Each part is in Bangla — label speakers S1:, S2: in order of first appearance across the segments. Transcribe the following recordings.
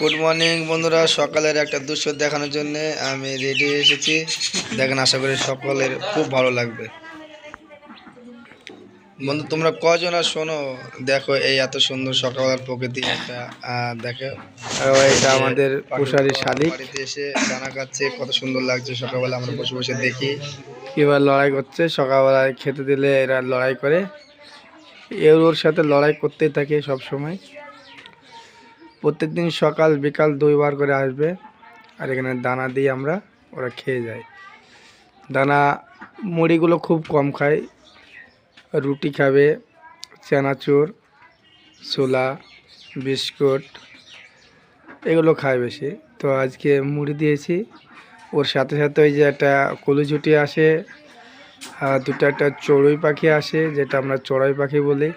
S1: গুড মর্নিং বন্ধুরা। সকালের একটা দৃশ্য দেখানোর জন্য আমি রেডি এসেছি। দেখেন আশা করি সকলের খুব ভালো লাগবে। বন্ধু তোমরা কজন আর শোনো? দেখো এই এত সুন্দর সকালবেলার প্রকৃতি একটা দেখো।
S2: এটা আমাদের শালিক।
S1: এসে দানা খাচ্ছে কত সুন্দর লাগছে সকালবেলা আমরা বসে বসে দেখি।
S2: এবার লড়াই করছে সকালবেলায় খেতে দিলে এরা লড়াই করে। এর ওর সাথে লড়াই করতেই থাকে সব সময় প্রত্যেকদিন সকাল, বিকাল দুইবার করে আসবে আর এখানে দানা দিয়ে আমরা ওরা খেয়ে যায়। দানা মুড়িগুলো খুব কম খায়। রুটি খাবে, চানাচুর, ছোলা, বিস্কুট, এগুলো খায় বেশি। তো আজকে মুড়ি দিয়েছি। ওর সাথে সাথে ওই যে একটা কলুঝুটি আসে আর দুটো একটা চড়ুই পাখি আসে, যেটা আমরা চড়াই পাখি বলি।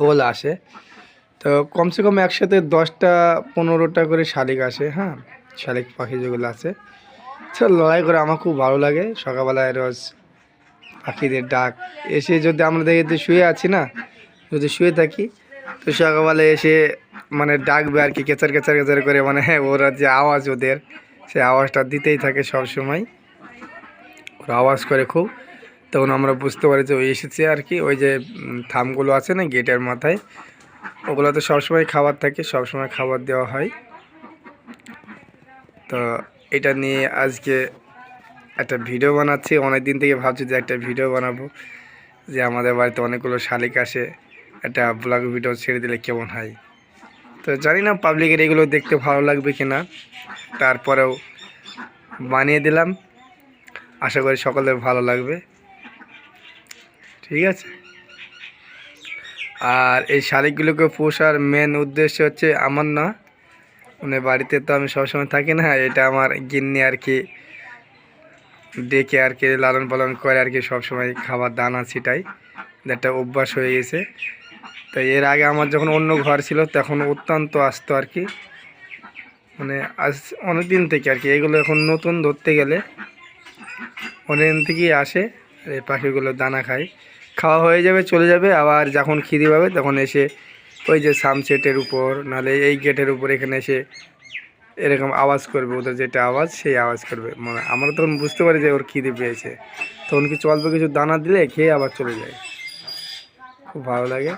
S2: ওগুলো আসে। তো কমসে কম একসাথে দশটা, পনেরোটা করে শালিক আসে হ্যাঁ? শালিক, পাখি যেগুলো আছে। তো লড়াই করে আমার খুব ভালো লাগে। সকালবেলায় রোজ পাখিদের ডাক। এসে যদি আমরা দেখি শুয়ে আছি না, যদি শুয়ে থাকি, তো সকালবেলা এসে মানে ডাকবে আর কি, কেচার কেচার কেচার করে। মানে হ্যাঁ ওরা যে আওয়াজ ওদের, সে আওয়াজটা দিতেই থাকে সব সময় ওরা আওয়াজ করে খুব। তখন আমরা বুঝতে পারি যে ওই এসেছে আর কি। ওই যে থামগুলো আছে না, গেটের মাথায় ওগুলোতে সবসময় খাবার থাকে, সবসময় খাবার দেওয়া হয়। তো এটা নিয়ে আজকে একটা ভিডিও বানাচ্ছি। অনেক দিন থেকে ভাবছি যে একটা ভিডিও বানাবো, যে আমাদের বাড়িতে অনেকগুলো শালিক আসে, একটা ব্লগ ভিডিও ছেড়ে দিলে কেমন হয়? তো জানি না পাবলিকের এগুলো দেখতে ভালো লাগবে কি না তারপরেও বানিয়ে দিলাম। আশা করি সকলের ভালো লাগবে। ঠিক আছে? আর এই শালিকগুলোকে পোষার মেন উদ্দেশ্য হচ্ছে আমার না। মানে বাড়িতে তো আমি সবসময় থাকি না, এটা আমার গিন্নি আর কি ডেকে আর কি, লালন পালন করে আর কি সবসময় খাবার দানা ছিটাই একটা অভ্যাস হয়ে গেছে। তো এর আগে আমার যখন অন্য ঘর ছিল, তখন অত্যন্ত আসতো আর কি। মানে আজ অনেক দিন থেকে আর কি, এগুলো এখন নতুন ধরতে গেলে অনেক দিন থেকেই আসে এই পাখিগুলো দানা খায়। খাওয়া হয়ে যাবে, চলে যাবে, আবার যখন খিদে পাবে তখন এসে ওই যে সামসেটের উপর নাহলে এই গেটের উপর এখানে এসে এরকম আওয়াজ করবে, ওদের যেটা আওয়াজ সেই আওয়াজ করবে। মানে আমরা তখন বুঝতে পারি যে ওর খিদে পেয়েছে। তখন কিছু অল্প কিছু দানা দিলে খেয়ে আবার চলে যায়। খুব ভালো লাগে।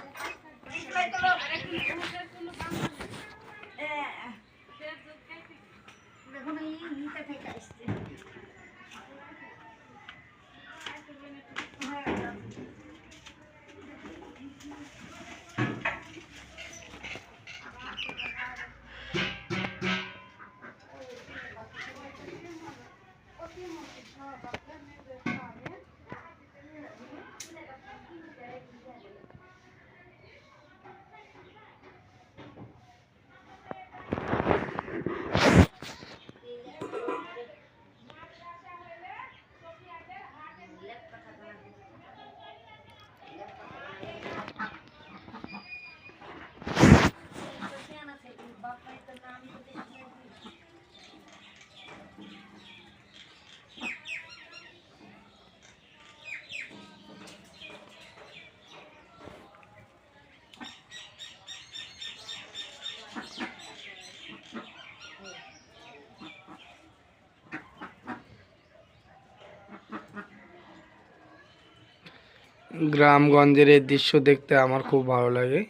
S2: গ্রামগঞ্জের এই দৃশ্য দেখতে আমার খুব ভালো লাগে।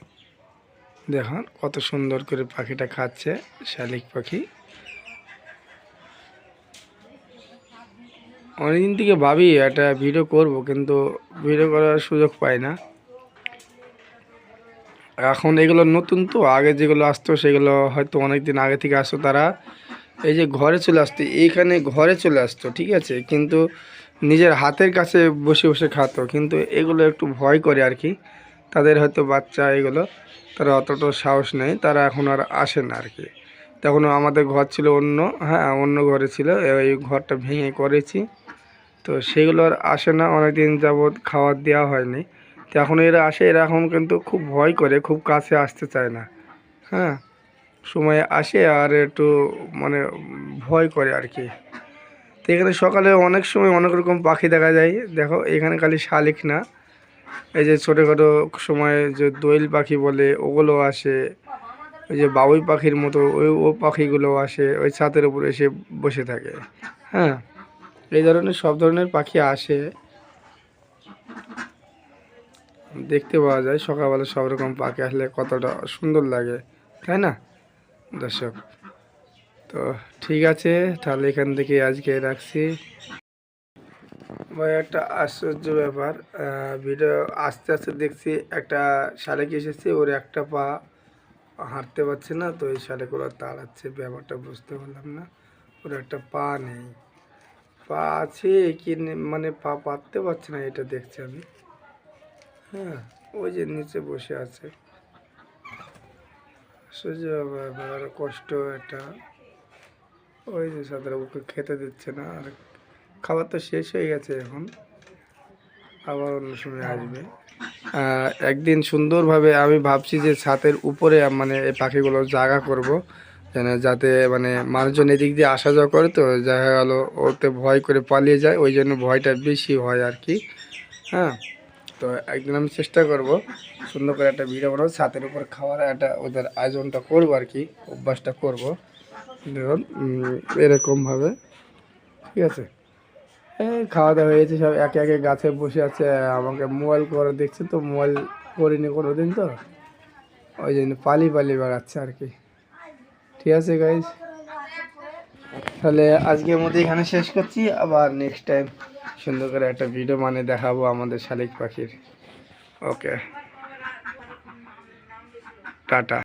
S2: দেখুন, কত সুন্দর করে পাখিটা খাচ্ছে, শালিক পাখি। অনেকদিন থেকে ভাবি একটা ভিডিও করব, কিন্তু ভিডিও করার সুযোগ পাই না। এখন এগুলো নতুন তো, আগে যেগুলো আসতো সেগুলো হয়তো অনেক দিন আগে থেকে আসতো। তারা এই যে ঘরে চলে আসতো, এইখানে ঘরে চলে আসতো, ঠিক আছে? কিন্তু নিজের হাতের কাছে বসে বসে খাতো, কিন্তু এগুলো একটু ভয় করে আর কি। তাদের হয়তো বাচ্চা এগুলো, তারা অতটা সাহস নেই, তারা এখন আর আসে না আর কি। তখন আমাদের ঘর ছিল অন্য হ্যাঁ অন্য ঘরে ছিল, এই ঘরটা ভেঙে করেছি। তো সেগুলো আর আসে না, অনেকদিন যাবৎ খাবার দেওয়া হয়নি। তো এখন এরা আসে, এরা এখন কিন্তু খুব ভয় করে, খুব কাছে আসতে চায় না। হ্যাঁ সময় আসে আর একটু মানে ভয় করে আর কি। তো এখানে সকালে অনেক সময় অনেক রকম পাখি দেখা যায়। দেখো, এখানে খালি শালিক না। এই যে ছোটোখাটো সময় যে দোয়েল পাখি বলে, ওগুলো আসে। ওই যে বাবুই পাখির মতো, ওই, ও পাখিগুলো আসে, ওই ছাদের উপরে এসে বসে থাকে। হ্যাঁ এই ধরনের, সব ধরনের পাখি আসে। দেখতে পাওয়া যায়, সকালবেলা সব রকম পাখি আসলে কতটা সুন্দর লাগে, তাই না? দর্শক তো ঠিক আছে, তাহলে এখান থেকে আজকে রাখছি। ভাই, একটা আশ্চর্য ব্যাপার ভিডিও আস্তে আস্তে দেখছি, একটা শালিক এসেছে, ওর একটা পা হাঁটতে পারছে না, তো এই শালিকগুলো তাড়াচ্ছে ব্যাপারটা বুঝতে পারলাম না। ওর একটা পা নেই। পা আছে কি মানে পা পাততে পারছে না, এটা দেখছি আমি। হ্যাঁ ওই যে নিচে বসে আছে। আশ্চর্য ব্যাপার, কষ্ট একটা। ওই যে ওকে খেতে দিচ্ছে না আর খাবার তো শেষ হয়ে গেছে এখন। আবার অন্য সময় আসবে। আহ, একদিন সুন্দরভাবে আমি ভাবছি যে ছাদের উপরে মানে এই পাখিগুলো জায়গা করব যেন যাতে মানে মানুষজন এদিক দিয়ে আসা যাওয়া করে তো দেখা গেল ওতে ভয় করে পালিয়ে যায় ওই জন্য ভয়টা বেশি হয় আর কি। হ্যাঁ তো একদিন আমি চেষ্টা করব সুন্দর করে একটা ভিডিও বানাবো ছাদের উপর খাওয়ার একটা ওদের আয়োজনটা করব আর কি অভ্যাসটা করব। দেখুন এরকমভাবে ঠিক আছে? এই খাওয়া দাওয়া হয়েছে সব একে একে গাছে বসে আছে, আমাকে মোবাইল করে দেখছে তো, মোবাইল করিনি কোনো দিন তো। ওই জন্য পালি পালি বেড়াচ্ছে আর কি। ঠিক আছে গাইজ তাহলে আজকের মধ্যে এখানে শেষ করছি। আবার নেক্সট টাইম সুন্দর করে একটা ভিডিও মানে দেখাবো আমাদের শালিক পাখির। Okay tata.